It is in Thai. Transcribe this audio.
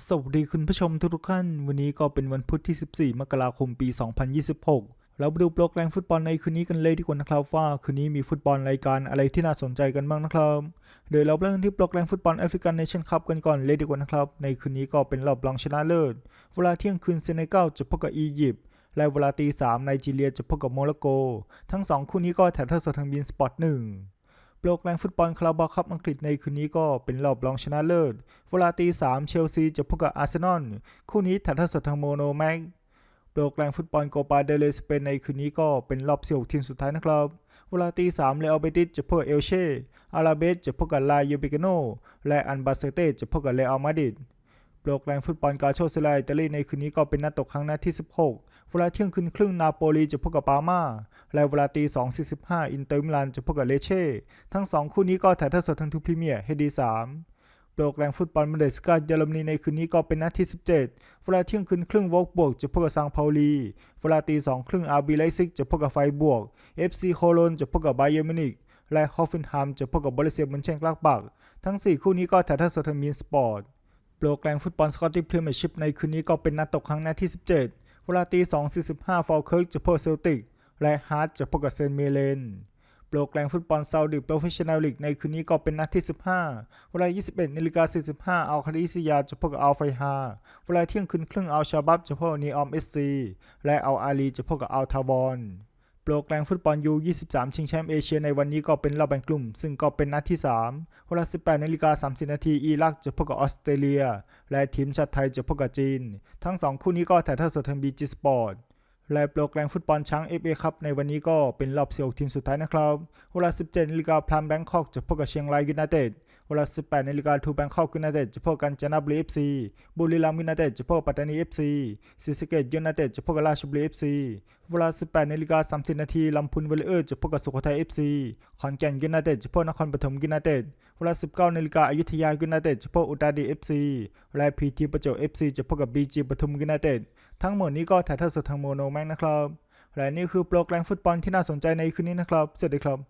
สวัสดีคุณผู้ชมทุกท่าน วันนี้ก็เป็นวันพุธที่ 14 มกราคมปี 2026 เราไปดูโปรแกรมฟุตบอลในคืนนี้กันเลยดีกว่านะครับว่าคืนนี้มีฟุตบอลรายการอะไรที่น่าสนใจกันบ้างนะครับเดี๋ยวเราเริ่มที่โปรแกรมฟุตบอลแอฟริกันเนชั่นคัพกันก่อนเลยดีกว่านะครับ ในคืนนี้ก็เป็นรอบรองชนะเลิศ เวลาเที่ยงคืนเซเนกัลจะพบกับอียิปต์และเวลาตีสามไนจีเรียจะพบกับโมร็อกโก ทั้งสองคู่นี้ก็ถ่ายทอดสดทางบีนสปอร์ตหนึ่ง โปรแกรมฟุตบอลคาราบาคัพอังกฤษในคืนนี้ก็เป็นรอบรองชนะเลิศเวลาตีสามเชลซีจะพบกับอาร์เซนอลคู่นี้ถ่ายทอดสดทางโมโนแม็กโปรแกรมฟุตบอลโกปาเดเลสเปนในคืนนี้ก็เป็นรอบเสี่ยวทีมสุดท้ายนะครับ เวลาตีสามเลอเบติสจะพบกับเอลเช่อาราเบสจะพบกับลายยูบิกาโนและอันบาเซเต้จะพบกับเรอัลมาดริดโปรแกรมฟุตบอลกาโชเซลาอิตาลีในคืนนี้ก็เป็นนัดตกครั้งนัดที่ 16 เวลาเที่ยงคืนครึ่งนาโปลีจะพบกับปาร์มาและเวลาตี2.45 อินเตอร์มิลานจะพบกับเลเช่ ทั้งสองคู่นี้ก็ถ่ายทอดสดทางทูพรีเมียร์ให้ดี3โปรแกรมฟุตบอลมาเดสกาเยอรมนีในคืนนี้ก็เป็นนัดที่ 17 เวลาเที่ยงคืนครึ่งวอลบวกจะพบกับซังเปาลี เวลาตี2ครึ่งอาร์บีไลซิกจะพบกับไฟบวก FC โคโลนจะพบกับไบเยอร์มินิกและฮอฟเฟนฮัมจะพบกับบริเซียมุนเชนกลากบัก ทั้ง 4 คู่นี้ก็ถ่ายทอดสดทางมีนสปอร์ต โปรแกรมฟุตบอลสกอตติชพรีเมียร์ชิพในคืนนี้ก็เป็นนัดตกครั้งนัดที่ 17 เวลาตี 2.45 ฟอลเคิร์กจะพบเซลติก และฮาร์ดจะพบกับเซนเมเลนโปรแกรมฟุตบอลซาอุดิโปรเฟชชั่นแนลลีกในคืนนี้ก็เป็นนัดที่ 15 เวลา 21นาฬิกา45อัลคาดิซิยาจะพบกับอัลไฟฮา เวลาเที่ยงคืนครึ่งอัลชาบับจะพบกับนีออมเอสซี และอัลอาลีจะพบกับอัลทาวอน โปรแกรมฟุตบอลยู23 ชิงแชมป์เอเชียในวันนี้ก็เป็นรอบแบ่งกลุ่ม ซึ่งก็เป็นนัดที่ 3 เวลา 18นาฬิกา30 นาทีอิรักจะพบกับออสเตรเลีย และทีมชาติไทยจะพบกับจีน ทั้ง 2 คู่นี้ก็ถ่ายทอดสดทางบีจีสปอร์ตและโปรแกรมฟุตบอลช้าง FA ครับในวันนี้ก็เป็นรอบเสี่ยวทีมสุดท้ายนะครับเวลา 17นาฬิกาพลัมแบงคอกจะพบกับเชียงรายยูไนเต็ดเวลา 18นาฬิกาทูแบงคอกยูไนเต็ดจะพบกันจันทบุรี FC บุรีรัมย์ยูไนเต็ดจะพบกับปัตตานี FC ศรีสะเกษยูไนเต็ดจะพบกับราชบุรี FC เวลา 18นาฬิกา30นาทีลำพูนเวลเออร์จะพบกับสุโขทัยเอฟซีขอนแก่นยูไนเต็ดจะพบนครปฐมยูไนเต็ดเวลา 19นาฬิกาอยุธยายูไนเต็ดจะพบอุตรดิตถ์ FC และพีทีประจวบ FC จะพบกับบีจีปทุมยูไนเต็ดทั้งหมดนี้ก็ถ่ายทอดสดทางโมโนแม็กนะครับและนี่คือโปรแกรมฟุตบอลที่น่าสนใจในคืนนี้นะครับ สวัสดีครับ